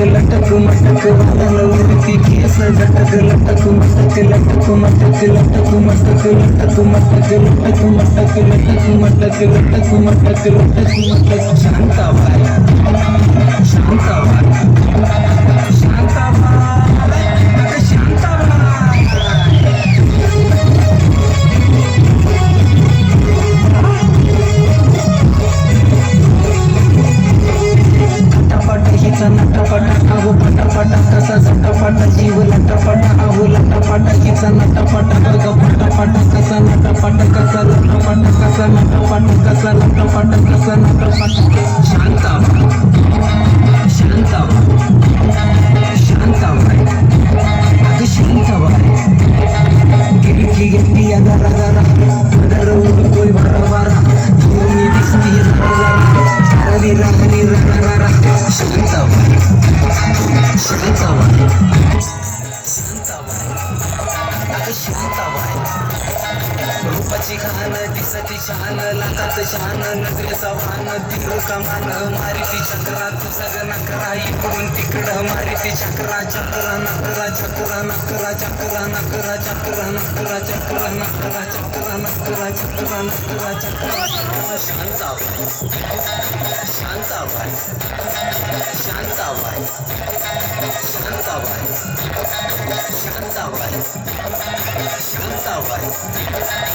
मटक मटक वादळ उडती केस झटक लटक मटक लटक मटक लटक मटक लटक मटक लटक मटक लटक मटक लटक मटक लटक मटक शांताबाई शांताबाई लटफट कसा झटफट जीव लटफट आहो लटफट किसा लटफट वर्ग फटफट कसा लटफट कसा लटफट कसा लटफट कसा लटफट कसा लटफट शांत अगं शांताबाई रूपाची खान दिसती छान लागात छान नजरेचा भान तीव्र समान मारिती चक्रा सगळं नकरा इकडून तिकडं मारिती चक्रा चक्रा नकरा चक्रा नकरा चक्रा नकरा चक्रा नकरा चक्रा नकरा चक्रा नकरा चक्रा नकरा चक्रा शांताबाई शांताबाई शांताबाई शांताबाई Thank you.